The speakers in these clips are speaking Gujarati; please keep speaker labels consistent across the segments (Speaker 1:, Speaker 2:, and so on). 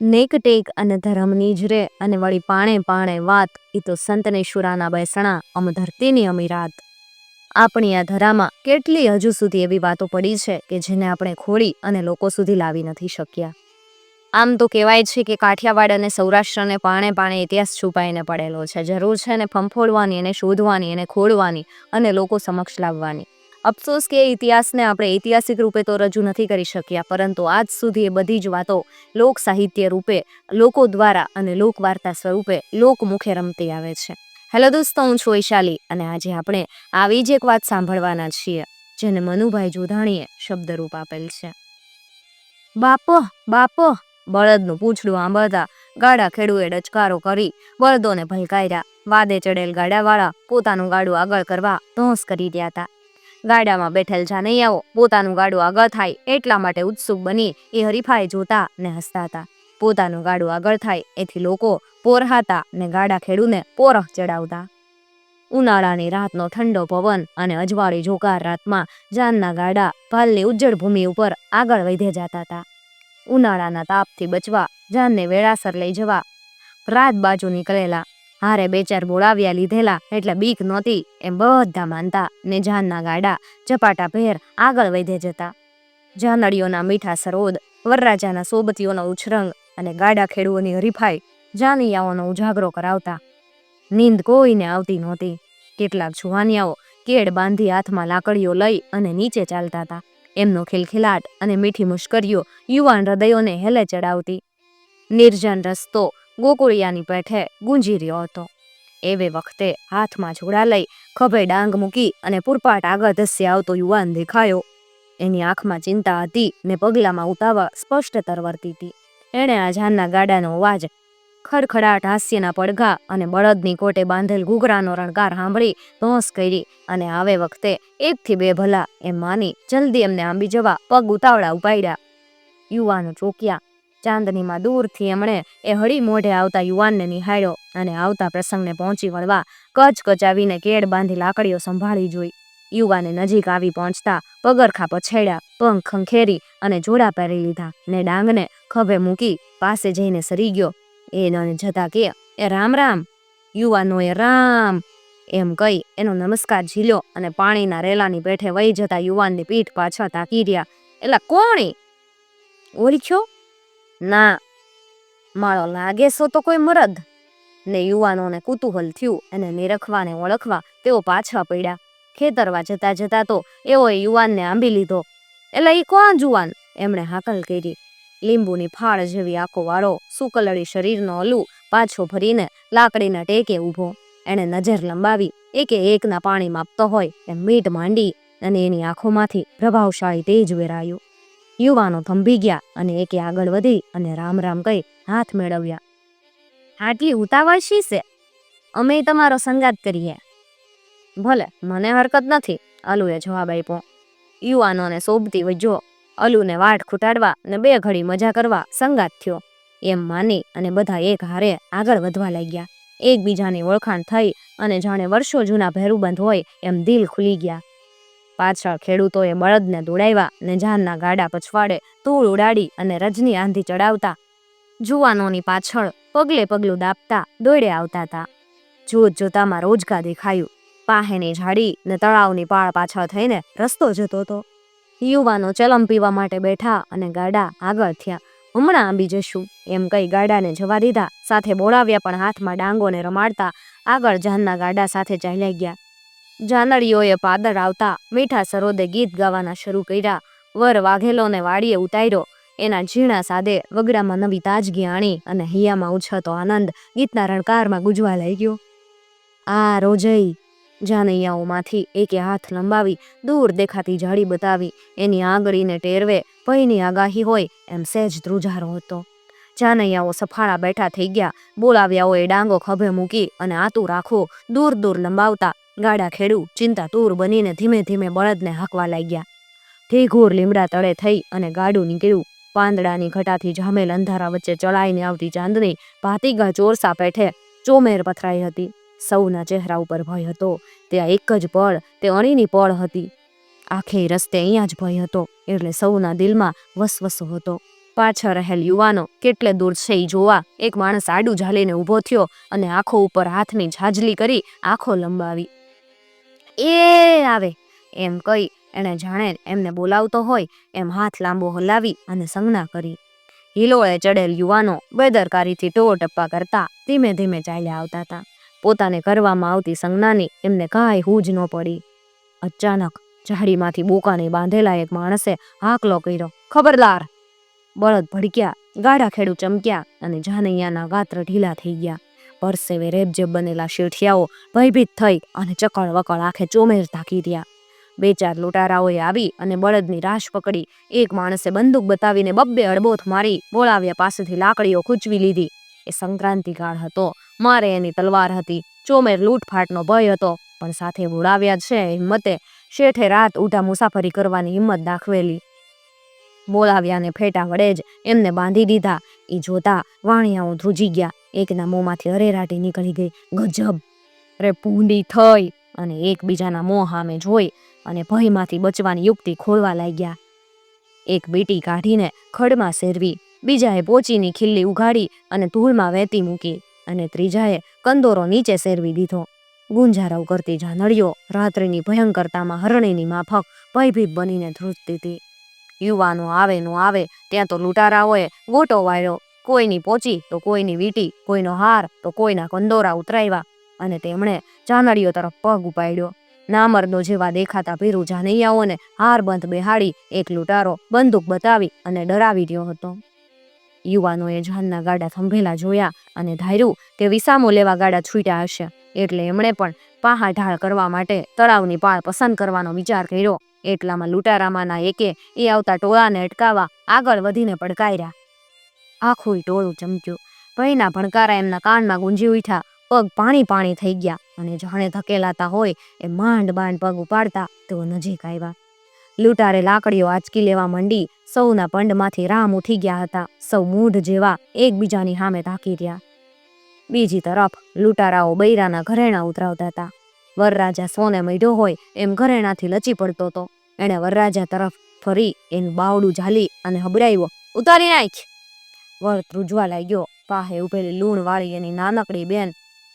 Speaker 1: નેક ટેક અને ધર્મની જ રે અને વળી પાણે પાણે વાત એ તો સંતને શુરાના બેસણા, અમ ધરતીની અમી રાત આપણી આ ધરામાં કેટલી હજુ સુધી એવી વાતો પડી છે કે જેને આપણે ખોળી અને લોકો સુધી લાવી નથી શક્યા. આમ તો કહેવાય છે કે કાઠિયાવાડ અને સૌરાષ્ટ્રને પાણે પાણે ઇતિહાસ છુપાઈને પડેલો છે. જરૂર છે ને ફંફોડવાની, એને શોધવાની, એને ખોળવાની અને લોકો સમક્ષ લાવવાની. અફસોસ કે ઇતિહાસને આપણે ઐતિહાસિક રૂપે તો રજૂ નથી કરી શક્યા, પરંતુ આજ સુધી એ બધી જ વાતો લોક સાહિત્ય રૂપે, લોકો દ્વારા અને લોકવાર્તા સ્વરૂપે લોકમુખે રમતી આવે છે. હેલો દોસ્તો, હું છું વૈશાલી અને આજે આપણે આવી જ એક વાત સાંભળવાના છીએ, જેને મનુભાઈ જોધાણીએ શબ્દરૂપ આપેલ છે. બાપો બાપો, બળદનું પૂંછડું આંબળતા, ગાડા ખેડૂએ ડચકારો કરી, બળદોને ભલકાયરા વાદે ચડેલ ગાડાવાળા પોતાનું ગાડું આગળ કરવા ધોંસ કરી રહ્યા હતા. ગાડામાં બેઠેલ જાનૈયાઓ પોતાનું ગાડું આગળ થાય એટલા માટે ઉત્સુક બની એ હરીફાએ જોતા ને હસતા હતા. પોતાનું ગાડું આગળ થાય એથી લોકો પોરહાતા ને ગાડા ખેડૂને પોરહ ચડાવતા. ઉનાળાની રાતનો ઠંડો પવન અને અજવાળી જોકાર રાતમાં જાનના ગાડા ભાલની ઉજ્જડ ભૂમિ ઉપર આગળ વધે જતા હતા. ઉનાળાના તાપથી બચવા જાનને વેળાસર લઈ જવા રાત બાજુ નીકળેલા હારે બે ચાર બોળાવ્યા લીધેલા એટલે બીક નહોતી, એમ બધા માનતા ને જાનના ગાડા ઝપાટા ભેર આગળ વધે જતા. જાનડીઓના મીઠા સરોદ, વરરાજાના સોબતીઓનો ઉછરંગ અને ગાડા ખેડૂઓની હરીફાઈ જાનૈયાઓનો ઉજાગરો કરાવતા. નીંદ કોઈને આવતી નહોતી. કેટલાક જુવાનિયાઓ કેડ બાંધી હાથમાં લાકડીઓ લઈ અને નીચે ચાલતા હતા. એમનો ખિલખિલાટ અને મીઠી મુશ્કરીઓ યુવાન હૃદયોને હેલે ચડાવતી. નિર્જન રસ્તો ગોકુળિયાની પેઠે ગુંજી રહ્યો હતો. એવે વખતે હાથમાં જોડા લઈ ખભે ડાંગ મૂકી અને પૂરપાટ આગળ ધસ્સે આવતો યુવાન દેખાયો. એની આંખમાં ચિંતા હતી ને પગલામાં ઉતાવળ સ્પષ્ટ તરવરતી હતી. એણે આ જાનના ગાડાનો અવાજ ખડખડાટ હાસ્યના પડઘા અને બળદની કોટે બાંધેલ ઘૂઘરાનો રણકાર સાંભળી ધોંસ કરી અને આવે વખતે એકથી બે ભલા એમ માની જલ્દી એમને આંબી જવા પગ ઉતાવળા ઉપાડ્યા. યુવાનો ચોક્યા ચાંદનીમાં દૂરથી એમણે એ હળી મોઢે આવતા યુવાનને નિહાળ્યો અને આવતા પ્રસંગને પહોંચી વળવા કચ કચાવીને કેડ બાંધી લાકડીઓ સંભાળી જોઈ. યુવાને નજીક આવી પહોંચતા પગરખા પછેડ્યા, પંખ ખંખેરી અને જોડા પહેરી લીધા ને ડાંગને ખભે મૂકી પાસે જઈને સરી ગયો. એ ન જતા કે, એ રામ રામ. યુવાનોએ રામ એમ કહી એનો નમસ્કાર ઝીલ્યો અને પાણીના રેલાની પેઠે વહી જતા યુવાનની પીઠ પાછળ તાકી રહ્યા. એટલે કોણી? ઓળખ્યો ના માળો લાગે સો તો કોઈ મરદ. ને યુવાનોને કુતૂહલ થયું એને નિરખવા ને ઓળખવા તેઓ પાછા પડ્યા. ખેતરવા જતા જતા તો એવો યુવાનને આંબી લીધો. એટલે એ કોણ જુવાન? એમણે હાકલ કરી. લીંબુની ફાળ જેવી આંખો વાળો સુકલડી શરીરનો અલુ પાછો ફરીને લાકડીના ટેકે ઊભો. એણે નજર લંબાવી. એકે એકના પાણી માપતો હોય એમ મીટ માંડી અને એની આંખોમાંથી પ્રભાવશાળી તેજ વેરાયું. યુવાનો થંભી ગયા અને એકે આગળ વધી અને રામ રામ કહી હાથ મેળવ્યા. આટલી ઉતાવળ શી છે? અમે તમારો સંગાત કરીએ. ભલે, મને હરકત નથી અલુએ જવાબ આપ્યો. યુવાનોને શોભતી વજો અલુને વાટ ખૂટાડવા ને બે ઘડી મજા કરવા સંગાત થયો. એમ માની અને બધા એક હારે આગળ વધવા લાગ્યા. એકબીજાની ઓળખાણ થઈ અને જાણે વર્ષો જૂના ભેરુબંધ હોય એમ દિલ ખુલી ગયા. પાછળ ખેડૂતોએ બળદને દોડાવ્યા ને જાનના ગાડા પછવાડે તૂળ ઉડાડી અને રજની આંધી ચડાવતા જુવાનોની પાછળ પગલે પગલું દાબતા દોડે આવતા હતા. જોત જોતામાં રોજગા દેખાયું. પાહેની ઝાડી ને તળાવની પાળ પાછળ થઈને રસ્તો જતો હતો. યુવાનો ચલમ પીવા માટે બેઠા અને ગાડા આગળ થયા. હમણાં આંબી જશું એમ કહી ગાડાને જવા દીધા. સાથે બોળાવ્યા પણ હાથમાં ડાંગોને રમાડતા આગળ જાનના ગાડા સાથે ચાલ્યા ગયા. જાનડીઓએ પાદર આવતા મીઠા સરોદે ગીત ગાવાના શરૂ કર્યા. વર વાઘેલોને વાડીએ ઉતાર્યો. એના ઝીણા સાદે વગડામાં નવી તાજગી આણી અને હૈયામાં ઉછળતો આનંદ ગીતના રણકારમાં ગુંજવા લાગ્યો. આ રોજઈ જાનૈયાઓમાંથી એકે હાથ લંબાવી, દૂર દેખાતી જાળી બતાવી, એની આંગળીને ટેરવે ભયની આગાહી હોય એમ સહેજ ધ્રુજારો હતો. જાનૈયાઓ સફાળા બેઠા થઈ ગયા. બોલાવ્યાઓએ ડાંગો ખભે મૂકી અને આતું રાખો દૂર દૂર લંબાવતા ગાડા ખેડુ ચિંતા તૂર બનીને ધીમે ધીમે બળદને હાંકવા લાગ્યા. ઢેઘોર લીમડા તળે થઈ અને ગાડું નીકળ્યું. પાંદડાની ઘટાથી જામેલ અંધારા વચ્ચે ચડાઈને આવતી ચાંદની ભાતીગા ચોરસા પેઠે ચોમેર પથરાઈ હતી. સૌના ચહેરા ઉપર ભય હતો. ત્યાં એક જ પળ, તે અણીની પળ હતી. આખે રસ્તે અહીંયા જ ભય હતો, એટલે સૌના દિલમાં વસવસો હતો. પાછળ રહેલ યુવાનો કેટલે દૂર છે એ જોવા, એક માણસ આડું ઝાલીને ઊભો થયો અને આંખો ઉપર હાથની ઝાજલી કરી આંખો લંબાવી. એ આવે. એમ કહી એણે જાણે એમને બોલાવતો હોય, એમ હાથ લાંબો હલાવી અને સંજ્ઞા કરી. હિલોળે ચડેલ યુવાનો બેદરકારીથી ટોવો ટપ્પા કરતા ધીમે ધીમે ચાલ્યા આવતા હતા. પોતાને કરવામાં આવતી સંજ્ઞાની એમને કાંઈ હૂજ ન પડી. અચાનક ઝાડીમાંથી બોકાને બાંધેલા એક માણસે હાકલો કર્યો, ખબરદાર. બળદ ભડક્યા ગાડા ખેડૂ ચમક્યા અને જાનૈયાના ગાત્ર ઢીલા થઈ ગયા. પરસેવે રેબજેબ બનેલા શેઠિયાઓ ભયભીત થઈ અને ચકળ વકળ આંખે ચોમેર તાકી રહ્યા. બે ચાર લૂંટારાઓએ આવી અને બળદની રાશ પકડી. એક માણસે બંદૂક બતાવીને બબ્બે અડબોથ મારી બોલાવ્યા પાસેથી લાકડીઓ ખૂંચવી લીધી. એ સંક્રાંતિ કાળ હતો. મારે એની તલવાર હતી. ચોમેર લૂંટફાટનો ભય હતો. પણ સાથે બોલાવ્યા છે હિંમતે શેઠે રાત ઉઠા મુસાફરી કરવાની હિંમત દાખવેલી. બોલાવ્યાને ફેટા વડે જ એમને બાંધી દીધા. એ જોતા વાણિયાઓ ધ્રુજી ગયા. એકના મોંમાંથી અરેરાટી નીકળી ગઈ. ગજબ! રે પૂંડી થઈ અને એકબીજાના મોં સામે જોઈ અને ભયમાંથી બચવાની યુક્તિ ખોલવા લાગ્યા. એક બીટી કાઢીને ખડમાં શેરવી, બીજાએ પોચીની ખીલ્લી ઉઘાડી અને ધૂળમાં વહેતી મૂકી અને ત્રીજાએ કંદોરો નીચે શેરવી દીધો. ગુંજારવ કરતી જાનળીઓ રાત્રિની ભયંકરતામાં હરણીની માફક ભયભીત બનીને ધ્રુજતી હતી. યુવાનો આવે નો આવે, ત્યાં તો લૂંટારાઓએ ગોટો વાળ્યો કોઈની પોચી તો કોઈની વીટી, કોઈનો હાર તો કોઈના કંદોરા ઉતરાવ્યા અને તેમણે જાનડીઓ તરફ પગ ઉપાડ્યો. નામર્દો જેવા દેખાતા ભીરુ જાનૈયાઓને હાર બંધ બેહાડી એક લૂંટારો બંદૂક બતાવી અને ડરાવી રહ્યો હતો. યુવાનોએ જાનના ગાડા થંભેલા જોયા અને ધાર્યું કે વિસામો લેવા ગાડા છૂટ્યા હશે. એટલે એમણે પણ પાહા ઢાળ કરવા માટે તળાવની પાળ પસંદ કરવાનો વિચાર કર્યો. એટલામાં લૂંટારામાંના એકે એ આવતા ટોળાને અટકાવવા આગળ વધીને પડકાર્યા આખું ટોળું ચમક્યું. ભયના ભણકારા એમના કાનમાં ગુંજી ઉઠ્યા. પગ પાણી પાણી થઈ ગયા. અને જાણે ધકેલાતા હોય એ માંડ માંડ પગ ઉપાડતા તેઓ નજીક આવ્યા. લૂંટારે લાકડીઓ આંચકી લેવા માંડી સૌના પંડમાંથી રામ ઉઠી ગયા હતા. સૌ મૂઢ જેવા એકબીજાની સામે તાકી રહ્યા. બીજી તરફ લૂંટારાઓ બૈરાના ઘરેણા ઉતરાવતા હતા. વરરાજા સોને મઢ્યો હોય એમ ઘરેણાથી લચી પડતો હતો. એણે વરરાજા તરફ ફરી એનું બાવડું ઝાલી અને હબડાવ્યો ઉતારી નાખ! વર ધ્રુજવા લાગ્યો. પાહે ઉભેલી લૂણ વાળી એની નાનકડી બેન.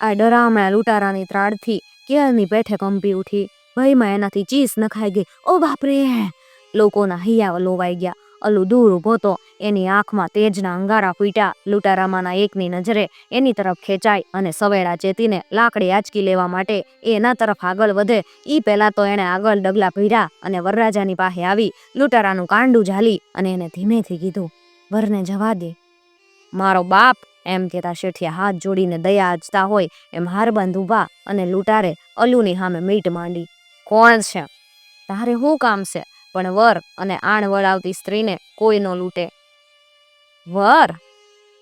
Speaker 1: આ ડરામણા લૂંટારાની ત્રાડથી કેળની પેઠે કંપી ઉઠી. ભયમાં એનાથી ચીસ નખાઈ ગઈ. ઓ બાપરે! લોકોના હૈયા લોવાઈ ગયા. અલુ દૂર ઊભો તો એની આંખમાં તેજના અંગારા ફૂટ્યા. લૂંટારામાંના એકની નજરે એની તરફ ખેંચાઈ અને સવેળા ચેતીને લાકડી આંચકી લેવા માટે એના તરફ આગળ વધે. ઈ પહેલા તો એણે આગળ ડગલા ભર્યા અને વરરાજાની પાસે આવી. લૂંટારાનું કાંડું ઝાલી અને એને ધીમેથી કીધું, વરને જવા દે. મારો બાપ એમ કહેતા શેઠિયા હાથ જોડીને દયા આચતા હોય એમ હારબંધ ઊભા અને લૂંટારે અલુની સામે મીટ માંડી. કોણ છે? તારે શું કામ છે? પણ વર અને આણ વળાવતી સ્ત્રીને કોઈ ન લૂંટે. વર?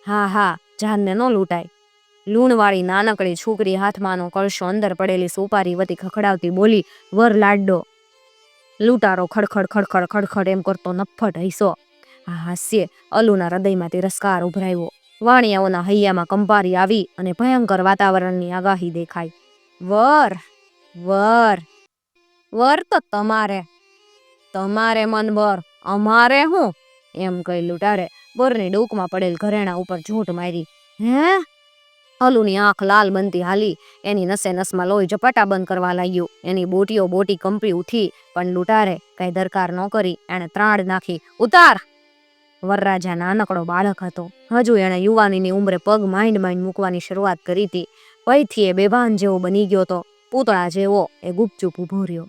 Speaker 1: હા હા, જાનને ન લૂંટાય. લૂણવાળી નાનકડી છોકરી હાથમાંનો કળશો અંદર પડેલી સોપારી વતી ખખડાવતી બોલી, વર લાડડો. લૂંટારો ખડખડ ખડખડ ખડખડ એમ કરતો નફટ હૈસો આ હાસ્ય, અલુના હૃદયમાં તિરસ્કાર ઉભરાયો. વાણિયાઓના હૈયામાં કંપારી આવી અને ભયંકર વાતાવરણની આગાહી દેખાઈ. વર વર વર તો તમારે તમારે મન વર, અમારે હું? એમ કહી લૂંટારે. બોરની ડૂકમાં પડેલ ઘરેણા ઉપર ઝૂંટ મારી. હે? અલુની આંખ લાલ બનતી હાલી. એની નસે નસમાં લોહી ઝપાટા બંધ કરવા લાગ્યું. એની બોટીઓ બોટી કંપી ઉઠી. પણ લૂંટારે કઈ દરકાર ન કરી. એણે ત્રાડ નાખી. ઉતાર! વરરાજા નાનકડો બાળક હતો. હજુ એણે યુવાનીની ઉંમરે પગ માઇન્ડ માઇન્ડ મૂકવાની શરૂઆત કરી હતી. પૈથી એ બેભાન જેવો બની ગયો તો પૂતળા જેવો એ ગુપચુપ ઊભો રહ્યો.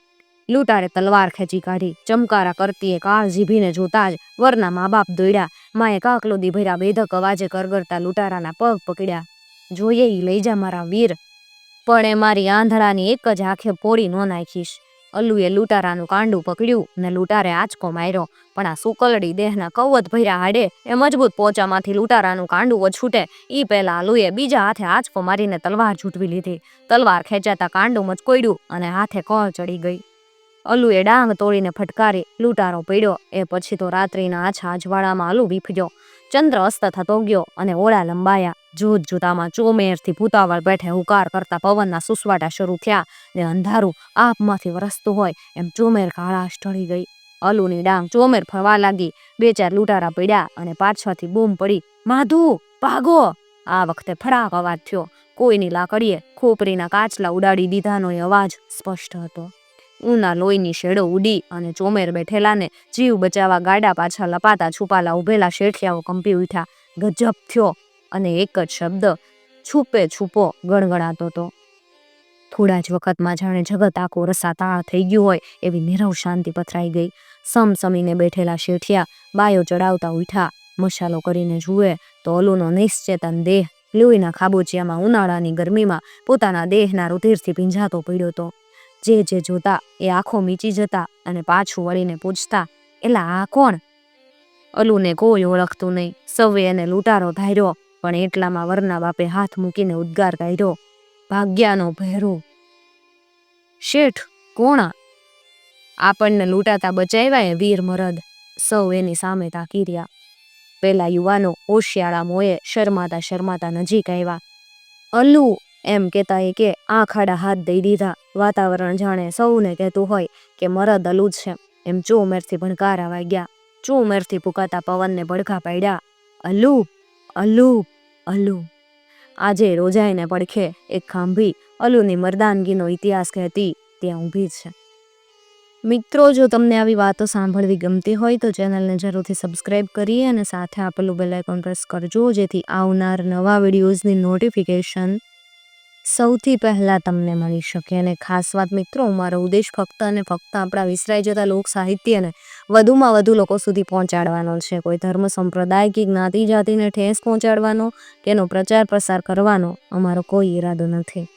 Speaker 1: લૂંટારે તલવાર ખેંચી કાઢી. ચમકારા કરતી એ કાળ જીભીને જોતા જ વરના મા બાપ દોડ્યા. માએ કાકલોદી ભર્યા બેધક અવાજે કરગરતા લૂંટારાના પગ પકડ્યા. જોઈએ ઈ લઈ જા મારા વીર. પણ એ મારી આંધળાની એક જ આંખે પોળી ન નાખીશ. અલ્લુએ લૂંટારાનું કાંડું પકડ્યું ને લૂંટારે આંચકો માર્યો. પણ આ સુકલડી દેહના કવત ભર્યા હાડે એ મજબૂત પોચામાંથી લૂંટારાનું કાંડું છૂટે એ પહેલા અલ્લુએ બીજા હાથે આંચકો મારીને તલવાર છૂટવી લીધી. તલવાર ખેંચાતા કાંડું મચકોડ્યું અને હાથે કળ ચડી ગઈ. અલુએ ડાંગ તોડીને ફટકારી, લૂંટારો પડ્યો. એ પછી તો રાત્રિના આછા અજવાળામાં અલુ વિફર્યો ચંદ્ર અસ્ત થતો ગયો અને ઓળા લંબાયા. જૂત જૂતામાં ચોમેરથી ભૂતાવળ બેઠે હુકાર કરતા પવનના સુસવાટા શરૂ થયા ને અંધારું આપમાંથી વરસતું હોય એમ ચોમેર કાળાશ ઢળી ગઈ. અલુની ડાંગ ચોમેર ફરવા લાગી. બે ચાર લૂંટારા પડ્યા અને પાછળથી બૂમ પડી. માધુ, ભાગો! આ વખતે ફડાક અવાજ થયો. કોઈની લાકડીએ ખોપરીના કાચલા ઉડાડી દીધાનો અવાજ સ્પષ્ટ હતો. ઊના લોહીની શેડો ઉડી અને ચોમેર બેઠેલાને જીવ બચાવવા ગાડા પાછા લપાતા છુપાલા ઉભેલા શેઠિયાઓ કંપી ઉઠ્યા. ગજબ થયો અને એક જ શબ્દ, છુપે છુપો, ગણગણાતો હતો. થોડા જ વખતમાં જાણે જગત આખું રસાતાળ થઈ ગયું હોય એવી નિરવ શાંતિ પથરાઈ ગઈ. સમસમીને બેઠેલા શેઠિયા બાયો ચડાવતા ઉઠ્યા. મશાલો કરીને જુએ તો અલુનો નિશ્ચેતન દેહ લોહીના ખાબોચિયામાં ઉનાળાની ગરમીમાં પોતાના દેહના રુધિરથી ભીંજાતો પડ્યો હતો. જે જે જોતા એ આંખો મીચી જતા અને પાછું વળીને પૂછતા, એલા, આ કોણ? અલુને કોઈ ઓળખતું નહીં. સૌએ એને લૂંટારો ધાર્યો, પણ એટલામાં વરના બાપે હાથ મૂકીને ઉદ્ગાર કાઢ્યો. ભાગ્યાનો ભેરો. શેઠ, કોણા? આપણને લૂંટાતા બચાવ્યા એ વીર મરદ. સૌ એની સામે તાકી રહ્યા. પેલા યુવાનો ઓશિયાળા મોએ શરમાતા શરમાતા નજીક આવ્યા. અલ્લુ એમ કહેતા એ કે, આ ખાડા હાથ દઈ દીધા. વાતાવરણ જાણે સૌને કહેતું હોય કે મરદ અલુ છે. એમ ચો ચોમેરથી ભણકારા વાગ્યા. ચોમેરથી ફૂંકાતા પવનને ભડકા પાડ્યા. અલુ અલુ અલુ આજે રોજાઈને પડખે એક ખાંભી અલુની મરદાનગીનો ઇતિહાસ કહેતી ત્યાં ઊભી છે. મિત્રો, જો તમને આવી વાતો સાંભળવી ગમતી હોય તો ચેનલને જરૂરથી સબસ્ક્રાઇબ કરી અને સાથે આપેલું બેલ આઇકોન પ્રેસ કરજો, જેથી આવનાર નવા વિડીયોઝની નોટિફિકેશન સૌથી પહેલાં તમને મળી શકે અને ખાસ વાત મિત્રો મારો ઉદ્દેશ ફક્ત અને ફક્ત આપણા વિસરાઈ જતા લોક સાહિત્યને વધુમાં વધુ લોકો સુધી પહોંચાડવાનો છે. કોઈ ધર્મ, સંપ્રદાય કે જ્ઞાતિ જાતિને ઠેસ પહોંચાડવાનો કે એનો પ્રચાર પ્રસાર કરવાનો અમારો કોઈ ઈરાદો નથી.